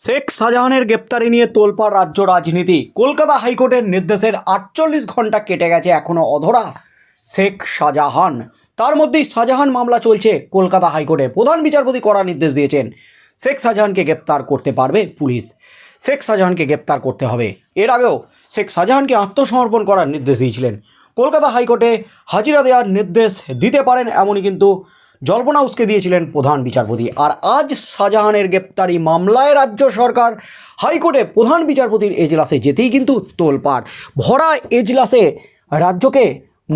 শেখ শাহজাহানের গ্রেপ্তারি নিয়ে তোলপাড় রাজ্য রাজনীতি। কলকাতা হাইকোর্টের নির্দেশের আটচল্লিশ ঘণ্টা কেটে গেছে এখনও অধরা শেখ শাহজাহান। তার মধ্যেই শাহজাহান মামলা চলছে কলকাতা হাইকোর্টে। প্রধান বিচারপতি করার নির্দেশ দিয়েছেন, শেখ শাহজাহানকে গ্রেপ্তার করতে পারবে পুলিশ। শেখ শাহজাহানকে গ্রেপ্তার করতে হবে। এর আগেও শেখ শাহজাহানকে আত্মসমর্পণ করার নির্দেশ দিয়েছিলেন। কলকাতা হাইকোর্টে হাজিরা দেওয়ার নির্দেশ দিতে পারেন এমনই কিন্তু জল্পনা উসকে দিয়েছিলেন প্রধান বিচারপতি। আর আজ শাহজাহানের গ্রেপ্তারি মামলায় রাজ্য সরকার, হাইকোর্টে প্রধান বিচারপতির এজলাসে যেতেই কিন্তু তোলপাট ভরা এজলাসে রাজ্যকে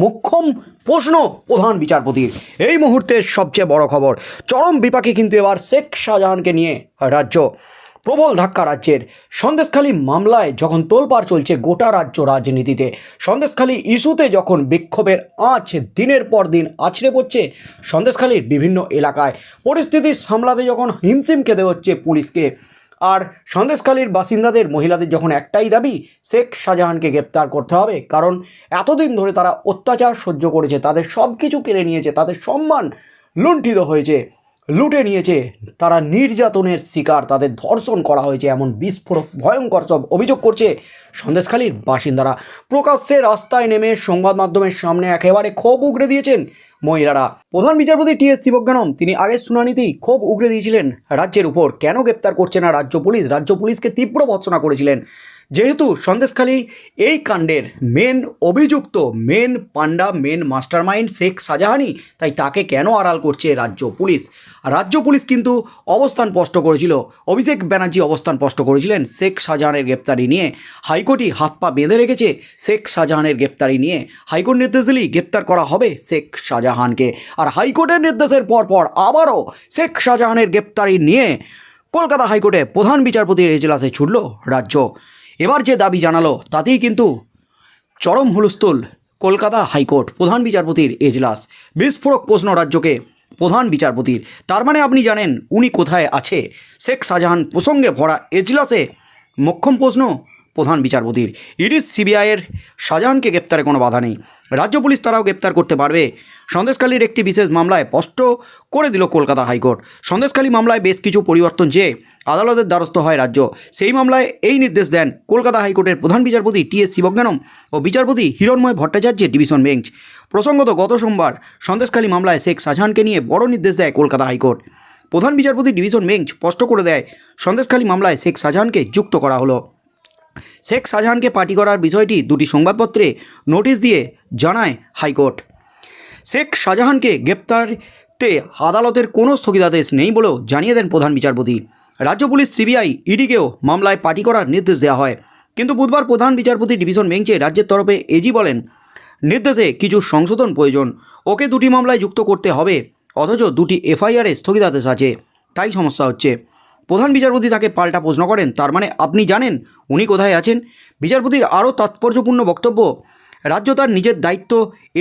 মুখ্যম প্রশ্ন প্রধান বিচারপতির। এই মুহূর্তের সবচেয়ে বড় খবর, চরম বিপাকে কিন্তু এবার শেখ শাহজাহানকে নিয়ে রাজ্য। প্রবল ধাক্কা রাজ্যের সন্দেশখালী মামলায় যখন তোলপাড় চলছে গোটা রাজ্য রাজনীতিতে, সন্দেশখালী ইস্যুতে যখন বিক্ষোভের আঁচ দিনের পর দিন আছড়ে পড়ছে সন্দেশখালীর বিভিন্ন এলাকায়, পরিস্থিতি সামলাতে যখন হিমশিম খেতে হচ্ছে পুলিশকে। আর সন্দেশখালীর বাসিন্দাদের, মহিলাদের যখন একটাই দাবি, শেখ শাহজাহানকে গ্রেপ্তার করতে হবে। কারণ এতদিন ধরে তারা অত্যাচার সহ্য করেছে, তাদের সব কিছু কেড়ে নিয়েছে, তাদের সম্মান লুণ্ঠিত হয়েছে। লুটে নিয়েছে। তারা নির্যাতনের শিকার। তাদের ধর্ষণ করা হয়েছে। এমন বিস্ফোরক, ভয়ঙ্কর সব অভিযোগ করছে সন্দেশখালীর বাসিন্দারা। প্রকাশ্যে রাস্তায় নেমে সংবাদ মাধ্যমের সামনে একেবারে ক্ষোভ উগড়ে দিয়েছেন মহিলারা। প্রধান বিচারপতি টি এস শিবজ্ঞানম, তিনি আগের শুনানিতেই ক্ষোভ উগড়ে দিয়েছিলেন রাজ্যের উপর। কেন গ্রেপ্তার করছে না রাজ্য পুলিশ? রাজ্য পুলিশকে তীব্র ভৎসনা করেছিলেন। যেহেতু সন্দেশখালী এই কাণ্ডের মেন অভিযুক্ত মেন পান্ডা মেন মাস্টারমাইন্ড শেখ শাহজাহানি তাই তাকে কেন আড়াল করছে রাজ্য পুলিশ? রাজ্য পুলিশ কিন্তু অবস্থান স্পষ্ট করেছিল। অভিষেক ব্যানার্জি অবস্থান স্পষ্ট করেছিলেন শেখ শাহজাহানের গ্রেপ্তারি নিয়ে। হাইকোর্টই হাত পা বেঁধে রেখেছে শেখ শাহজাহানের গ্রেপ্তারি নিয়ে। হাইকোর্ট নির্দেশ দিলেই গ্রেপ্তার করা হবে শেখ শাহজাহানকে। আর হাইকোর্টের নির্দেশের পর পর আবারও শেখ শাহজাহানের গ্রেপ্তারি নিয়ে কলকাতা হাইকোর্টে প্রধান বিচারপতির এজলাসে ছুটল রাজ্য। এবার যে দাবি জানালো, তাতেই কিন্তু চরম হুলস্থুল কলকাতা হাইকোর্ট প্রধান বিচারপতির এজলাস বিস্ফোরক প্রশ্ন রাজ্যকে প্রধান বিচারপতির। তার মানে আপনি জানেন উনি কোথায় আছে। শেখ শাহজাহান প্রসঙ্গে ভরা এজলাসে মোক্ষম প্রশ্ন প্রধান বিচারপতির। ইডিস সিবিআইয়ের শাহজাহানকে গ্রেপ্তারে কোনো বাধা নেই। রাজ্য পুলিশ তারাও গ্রেপ্তার করতে পারবে। সন্দেশখালীর একটি বিশেষ মামলায় স্পষ্ট করে দিল কলকাতা হাইকোর্ট। সন্দেশখালী মামলায় বেশ কিছু পরিবর্তন চেয়ে আদালতের দ্বারস্থ হয় রাজ্য। সেই মামলায় এই নির্দেশ দেন কলকাতা হাইকোর্টের প্রধান বিচারপতি টি এস শিবজ্ঞানম ও বিচারপতি হিরণময় ভট্টাচার্যের ডিভিশন বেঞ্চ। প্রসঙ্গত, গত সোমবার সন্দেশখালী মামলায় শেখ শাহজাহানকে নিয়ে বড় নির্দেশ দেয় কলকাতা হাইকোর্ট। প্রধান বিচারপতি ডিভিশন বেঞ্চ স্পষ্ট করে দেয়, সন্দেশখালী মামলায় শেখ শাহজাহানকে যুক্ত করা হলো। শেখ শাহজাহানকে পার্টি করার বিষয়টি দুটি সংবাদপত্রে নোটিশ দিয়ে জানায় হাইকোর্ট। শেখ শাহজাহানকে গ্রেপ্তারতে আদালতের কোনো স্থগিতাদেশ নেই বলেও জানিয়ে দেন প্রধান বিচারপতি। রাজ্য পুলিশ সিবিআই ইডিকেও মামলায় পার্টি করার নির্দেশ দেওয়া হয়। কিন্তু বুধবার প্রধান বিচারপতি ডিভিশন বেঞ্চে রাজ্যের তরফে এজি বলেন, নির্দেশে কিছু সংশোধন প্রয়োজন, ওকে দুটি মামলায় যুক্ত করতে হবে, অথচ দুটি এফআইআরে স্থগিতাদেশ আছে। তাই সমস্যা হচ্ছে। প্রধান বিচারপতি তাকে পাল্টা প্রশ্ন করেন। তার মানে আপনি জানেন উনি কোথায় আছেন? বিচারপতির আরও তাৎপর্যপূর্ণ বক্তব্য, রাজ্য তার নিজের দায়িত্ব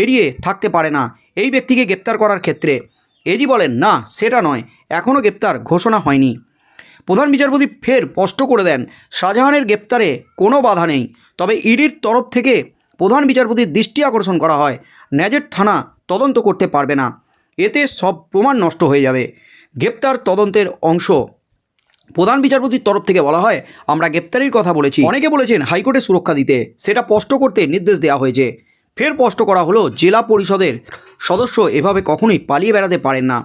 এড়িয়ে থাকতে পারে না, এই ব্যক্তিকে গ্রেপ্তার করার ক্ষেত্রে। এজি বলেন, না, সেটা নয়, এখনও গ্রেপ্তার, ঘোষণা হয়নি। প্রধান বিচারপতি ফের স্পষ্ট করে দেন, শাহজাহানের গ্রেপ্তারে কোনো বাধা নেই, তবে ইডির তরফ থেকে প্রধান বিচারপতির দৃষ্টি আকর্ষণ করা হয় ন্যাজের থানা তদন্ত করতে পারবে না। এতে সব প্রমাণ নষ্ট হয়ে যাবে। গ্রেপ্তার তদন্তের অংশ প্রধান বিচারপতির তরফ থেকে বলা হয়, আমরা গ্রেপ্তারির কথা বলেছি। অনেকে বলেছেন হাইকোর্টে সুরক্ষা দিতে, সেটা স্পষ্ট করতে নির্দেশ দেওয়া হয়েছে। ফের স্পষ্ট করা হলো, জেলা পরিষদের সদস্য এভাবে কখনোই পালিয়ে বেড়াতে পারেন না।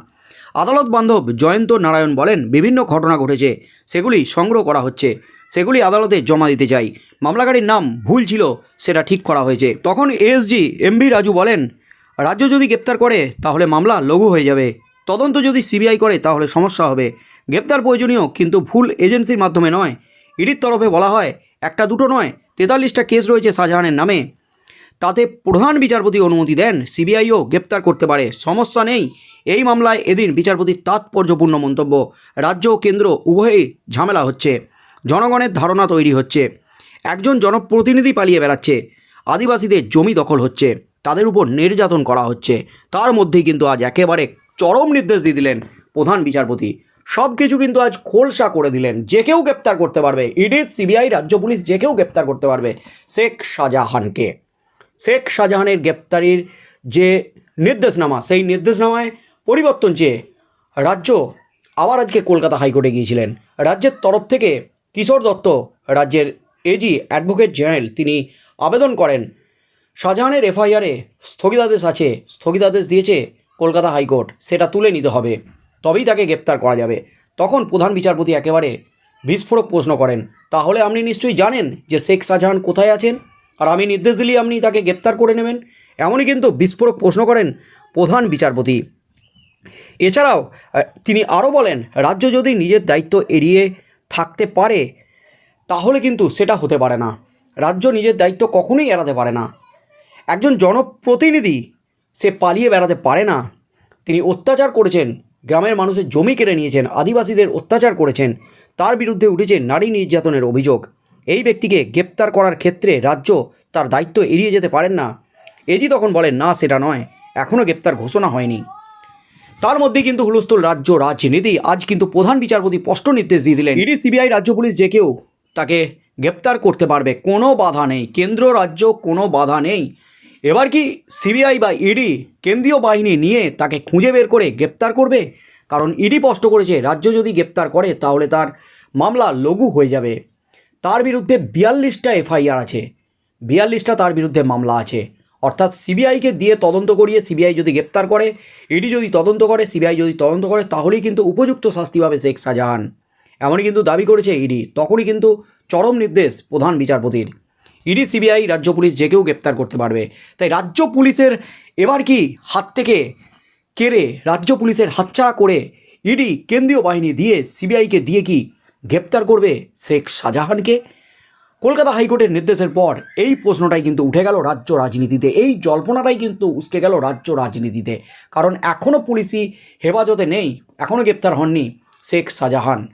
আদালত বান্ধব জয়ন্ত নারায়ণ বলেন, বিভিন্ন ঘটনা ঘটেছে, সেগুলি সংগ্রহ করা হচ্ছে, সেগুলি আদালতে জমা দিতে চাই। মামলাকারীর নাম ভুল ছিল, সেটা ঠিক করা হয়েছে। তখন এসজি এমভি রাজু বলেন, রাজ্য যদি গ্রেপ্তার করে, তাহলে মামলা লঘু হয়ে যাবে। তদন্ত যদি সিবিআই করে, তাহলে সমস্যা হবে। গ্রেপ্তার প্রয়োজনীয়, কিন্তু ভুল এজেন্সির মাধ্যমে নয়। ইডির তরফে বলা হয়, একটা দুটো নয়, তেতাল্লিশটা কেস রয়েছে শাহজাহানের নামে। তাতে প্রধান বিচারপতি অনুমতি দেন, সিবিআইও গ্রেপ্তার করতে পারে। সমস্যা নেই। এই মামলায় এদিন বিচারপতির তাৎপর্যপূর্ণ মন্তব্য। রাজ্য ও কেন্দ্র উভয়েই ঝামেলা হচ্ছে। জনগণের ধারণা তৈরি হচ্ছে। একজন জনপ্রতিনিধি পালিয়ে বেড়াচ্ছে। আদিবাসীদের জমি দখল হচ্ছে। তাদের উপর নির্যাতন করা হচ্ছে। তার মধ্যেই কিন্তু আজ একেবারে চরম নির্দেশ দিয়ে দিলেন প্রধান বিচারপতি। সব কিছু কিন্তু আজ খোলসা করে দিলেন। যে কেউ গ্রেপ্তার করতে পারবে। ইডি, সিবিআই, রাজ্য পুলিশ যে কেউ গ্রেপ্তার করতে পারবে শেখ শাহজাহানকে। শেখ শাহজাহানের গ্রেপ্তারির যে নির্দেশনামা, সেই নির্দেশনামায় পরিবর্তন চেয়ে রাজ্য আবার আজকে কলকাতা হাইকোর্টে গিয়েছিলেন। রাজ্যের তরফ থেকে কিশোর দত্ত, রাজ্যের এজি অ্যাডভোকেট জেনারেল, তিনি আবেদন করেন। শাহজাহানের এফআইআরে স্থগিতাদেশ আছে। স্থগিতাদেশ দিয়েছে কলকাতা হাইকোর্ট, সেটা তুলে নিতে হবে। তবেই তাকে গ্রেপ্তার করা যাবে। তখন প্রধান বিচারপতি একেবারে বিস্ফোরক প্রশ্ন করেন, তাহলে আপনি নিশ্চয়ই জানেন যে শেখ শাহজাহান কোথায় আছেন? আর আমি নির্দেশ দিলেই আপনি তাকে গ্রেপ্তার করে নেবেন? এমনই কিন্তু বিস্ফোরক প্রশ্ন করেন প্রধান বিচারপতি। এছাড়াও তিনি আরও বলেন, রাজ্য যদি নিজের দায়িত্ব এড়িয়ে থাকতে পারে, তাহলে কিন্তু সেটা হতে পারে না। রাজ্য নিজের দায়িত্ব কখনোই এড়াতে পারে না। একজন জনপ্রতিনিধি সে পালিয়ে বেড়াতে পারে না। তিনি অত্যাচার করেছেন, গ্রামের মানুষের জমি কেড়ে নিয়েছেন, আদিবাসীদের অত্যাচার করেছেন, তার বিরুদ্ধে উঠেছে নারী নির্যাতনের অভিযোগ। এই ব্যক্তিকে গ্রেপ্তার করার ক্ষেত্রে রাজ্য তার দায়িত্ব এড়িয়ে যেতে পারেন না। এজি তখন বলেন, না, সেটা নয়। এখনও গ্রেপ্তার ঘোষণা হয়নি। তার মধ্যেই কিন্তু হুলস্থুল রাজ্য রাজনীতি। আজ কিন্তু প্রধান বিচারপতি স্পষ্ট নির্দেশ দিয়ে দিলেন, ইডি, সিবিআই, রাজ্য পুলিশ যে কেউ তাকে গ্রেপ্তার করতে পারবে, কোনো বাধা নেই। কেন্দ্র, রাজ্য, কোনো বাধা নেই। এবার কি সিবিআই বা ইডি কেন্দ্রীয় বাহিনী নিয়ে তাকে খুঁজে বের করে গ্রেপ্তার করবে? কারণ ইডি স্পষ্ট করেছে, রাজ্য যদি গ্রেপ্তার করে, তাহলে তার মামলা লঘু হয়ে যাবে। তার বিরুদ্ধে বিয়াল্লিশটা এফআইআর আছে। বিয়াল্লিশটা তার বিরুদ্ধে মামলা আছে। অর্থাৎ সিবিআইকে দিয়ে তদন্ত করিয়ে সিবিআই যদি গ্রেপ্তার করে, ইডি যদি তদন্ত করে, সিবিআই যদি তদন্ত করে, তাহলেই কিন্তু উপযুক্ত শাস্তি পাবে শেখ শাহজাহান। এমনই কিন্তু দাবি করেছে ইডি। তখনই কিন্তু চরম নির্দেশ প্রধান বিচারপতির। ইডি, সিবিআই, রাজ্য পুলিশ যে কেউ গ্রেপ্তার করতে পারবে। তাই রাজ্য পুলিশের এবার কি হাত থেকে কেড়ে রাজ্য পুলিশের হাতছাড়া করে ইডি কেন্দ্রীয় বাহিনী দিয়ে সিবিআইকে দিয়ে কি গ্রেপ্তার করবে শেখ শাহজাহানকে? কলকাতা হাইকোর্টের নির্দেশের পর এই প্রশ্নটাই কিন্তু উঠে গেল রাজ্য রাজনীতিতে। এই জল্পনাটাই কিন্তু উসকে গেল রাজ্য রাজনীতিতে। কারণ এখনও পুলিশি হেফাজতে নেই এখনও গ্রেপ্তার হননি শেখ শাহজাহান।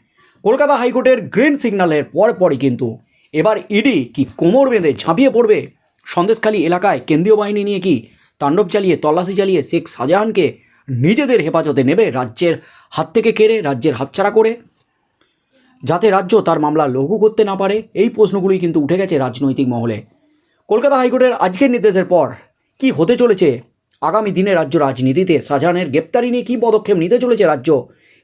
কলকাতা হাইকোর্টের গ্রিন সিগন্যালের পর পরই কিন্তু এবার ইডি কি কোমর বেঁধে ঝাঁপিয়ে পড়বে? সন্দেশখালী এলাকায় কেন্দ্রীয় বাহিনী নিয়ে কি তাণ্ডব চালিয়ে তল্লাশি চালিয়ে শেখ শাহজাহানকে নিজেদের হেফাজতে নেবে রাজ্যের হাত থেকে কেড়ে রাজ্যের হাতছাড়া করে? যাতে রাজ্য তার মামলা লঘু করতে না পারে, এই প্রশ্নগুলি কিন্তু উঠে গেছে রাজনৈতিক মহলে। কলকাতা হাইকোর্টের আজকের নির্দেশের পর কি হতে চলেছে? আগামী দিনে রাজ্য রাজনীতিতে শাহজাহানের গ্রেপ্তারি নিয়ে কী পদক্ষেপ নিতে চলেছে রাজ্য?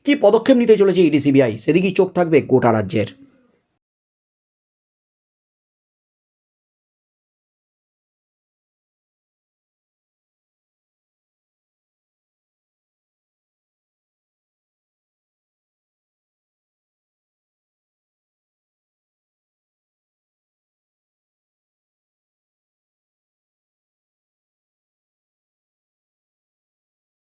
কী পদক্ষেপ নিতে চলেছে ইডি সিবিআই? সেদিকেই চোখ থাকবে গোটা রাজ্যের।